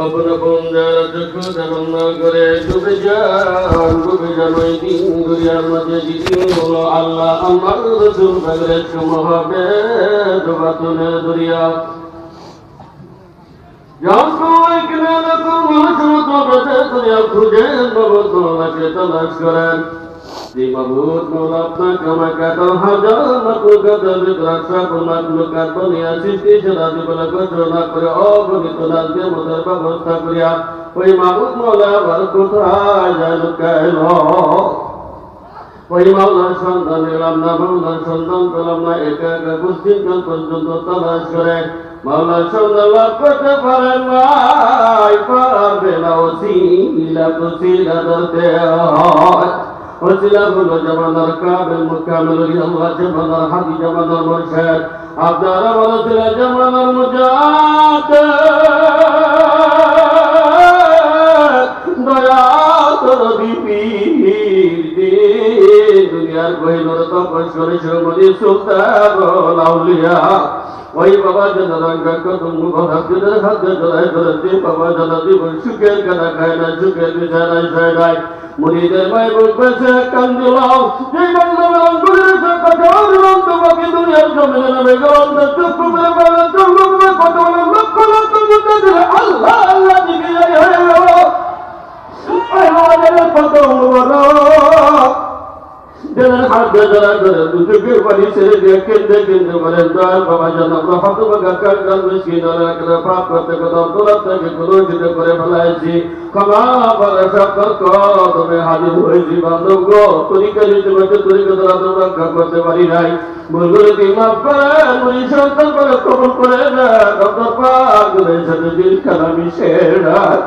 আপন বন্দার চক্ষু ধারণ না করে ডুবে যান ডুবে যান ওই দিন দুনিয়ার মাঝে দিদিন হলো আল্লাহ আমার রসুল বাগরের সমহাবে ডোবাতনের দুনিয়া খুঁজে বাবু তোমাকে তলাশ করেন দিমাবুত মৌলা আপনাকে আমাকে এত হাজার মাকলুকাত বিদ্রাসা মাকলুকাত বনিয়া সৃষ্টি সেরা জীবনে ঘোষণা করে অগণিত রাজ্যের মধ্যে ব্যবস্থা করিয়া ওই মাহবুব মৌলা আবার কোথায় যায় ওই মাওলার সন্তান এলাম না মাওলার সন্তান পেলাম না একা একা কুস্তিকাল পর্যন্ত তালাশ করে মাওলার সন্তান লাভ করতে পারেন নাই পারবে না ওসিলা কুসিলা ধরতে হয় ওসিলা হলো জামানার কাবেল মুকামেল আল্লাহ জামানার হাদি জামানার মুরশিদ। আপনার আমার ওসিলা জামানার মুজাহিদ দয়া তোর বিপির দুনিয়ার কহিনুর তপস্বরী সুমনি সুলতান লাউলিয়া। ওই বাবা যেন রঙ্গা কদম মুখের হাতে জড়াই ধরেছে বাবা জীবন সুখের কানা খায় না, সুখের বিছানায় ছয় নাই মুড়িদের মাই বুক কান্দিলাও যে বাংলা অঙ্গুরের কথা তোমাকে কথা বলেন লক্ষ লক্ষ যারা করে দুটোকে বাড়ি ছেড়ে দিয়ে কেন্দ্রে কেন্দ্রে বলেন দয়াল বাবা যেন আমরা হতভাগা মিশিয়ে পাপ করতে পারি নাই মুনি সদবীর কালামি শেরাত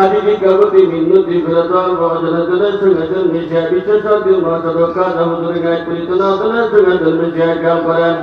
আদিবি কাবতি মিন্নতি বিরাদান ভজনাতুল সুগতন নিজাবি সদিল মাতরকা নমদুর গায়ত্রী তনাতুল সুগতন নিজায় কাল করেন।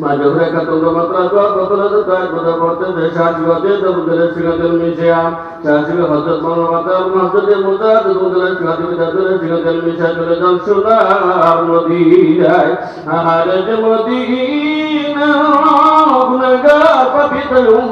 মাঝরা কাতন্দ মাত্রা তো কতলত তার কথা বলতে দেশাজ গতে দবুদরে সিগতন মিশিয়া। চাচিল হযরত মাওলানা মহদুদে মুদাদ দবুদরে গাদি দবুদরে সিগতন মিশিয়া দরে দম সুনার মদিনায়। আহারে মদিনায়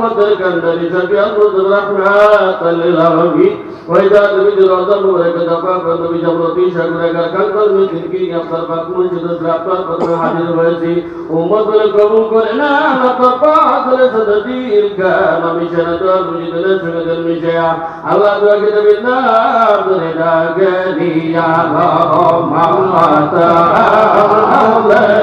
وتلك ليس بأرض الرحمة للعربي وإذا تريد العظم ولك تفافت بجبرتي شكرك كالقل من تلكي يفصل فاكمل شدس لابتر فتن حديث ويسي أمت لكبول قلنا نطبعت لسدتي الكام مشنة مجد لسنة المشيع الله تواكد بالنار لناكني يا الله محمد الله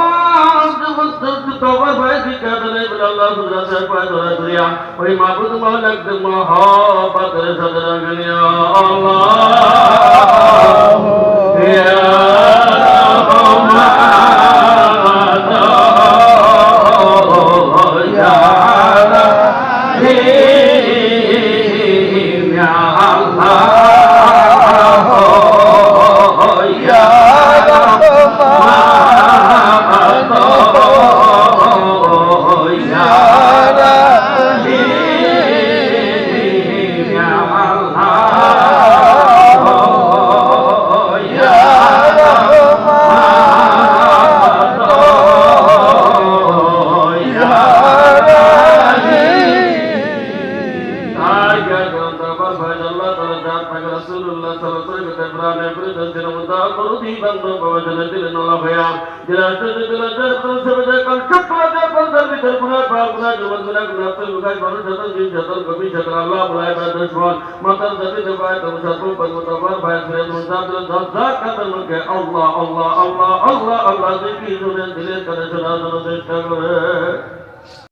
ওই মাবুদ মাওলাক দে মহব্বতের সাথে রাখেন আল্লাহ طيبا مبودا دلنا وفيا جلاسة جلاسة سبدا كان كفلا جفل درب دربنا بابنا جبل بنا كنا تلوكا جبل جتل جن جتل كبي جتل الله بلاي بعد جوان مثل درب دباي تمشاتو بن متبر باي سريد مزاد دل ذات كتر من كه الله الله الله الله الله ذكر جنة دل كنا جنا جنا ذكر